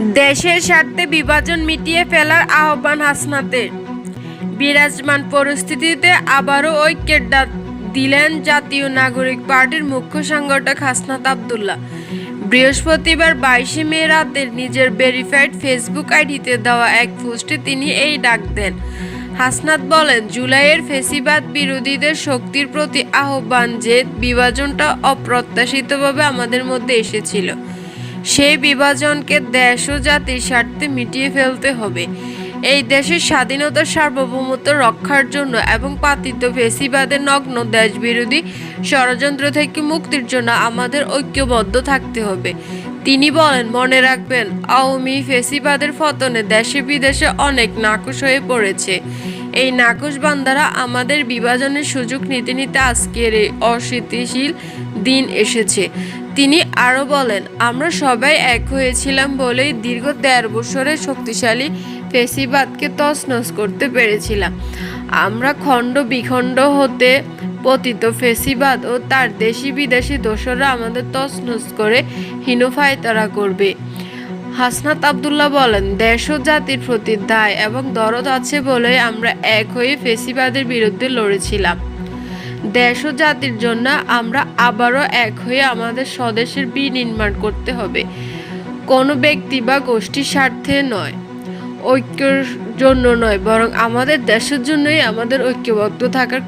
দেশের স্বার্থে বিভাজন মিটিয়ে ফেলার আহ্বান হাসনাতের বিরাজমান পরিস্থিতিতে আবারও ঐক্যের ডাক দিলেন জাতীয় নাগরিক পার্টির মুখ্য সংগঠক হাসনাত আবদুল্লাহ। বৃহস্পতিবার বাইশে মে রাতে নিজের ভেরিফাইড ফেসবুক আইডিতে দেওয়া এক পোস্টে তিনি এই ডাক দেন। হাসনাত বলেন, জুলাইয়ের ফেসিবাদ বিরোধীদের শক্তির প্রতি আহ্বান যে বিভাজনটা অপ্রত্যাশিতভাবে আমাদের মধ্যে এসেছিল। সেই বিভাজনকে দেশ ও জাতির স্বার্থে মিটিয়ে ফেলতে হবে। এই দেশের স্বাধীনতা, সার্বভৌমত্ব রক্ষার জন্য এবং পাতিত ফেসিবাদের নগ্ন দেশ বিরোধী ষড়যন্ত্র থেকে মুক্তির জন্য আমাদের ঐক্যবদ্ধ থাকতে হবে। তিনি বলেন, মনে রাখবেন, আওয়ামী ফেসিবাদের ফতনে দেশে বিদেশে অনেক নাকশ হয়ে পড়েছে। এই নাকশ বান্দারা আমাদের বিভাজনের সুযোগ নিতে নিতে আজকের এই অস্থিতিশীল দিন এসেছে। তিনি আরও বলেন, আমরা সবাই এক হয়েছিলাম বলেই দীর্ঘ দেড় বছরের শক্তিশালী ফেসিবাদকে তছনছ করতে পেরেছিলাম। আমরা খণ্ড বিখণ্ড হতে পতিত ফেসিবাদ ও তার দেশি বিদেশি দোসররা আমাদের তছনছ করে হীনফায়তারা করবে। হাসনাত আবদুল্লাহ বলেন, দেশ ও জাতির প্রতি দায় এবং দরদ আছে বলে আমরা এক হয়ে ফেসিবাদের বিরুদ্ধে লড়েছিলাম। দেশ ও জাতির জন্য আমরা আবারও এক হয়ে আমাদের স্বদেশের বিনির্মাণ করতে হবে। কোনো ব্যক্তি বা গোষ্ঠীর স্বার্থে নয়, ঐক্যের জন্য নয়, বরং আমাদের দেশের জন্যই আমাদের ঐক্যবদ্ধ থাকার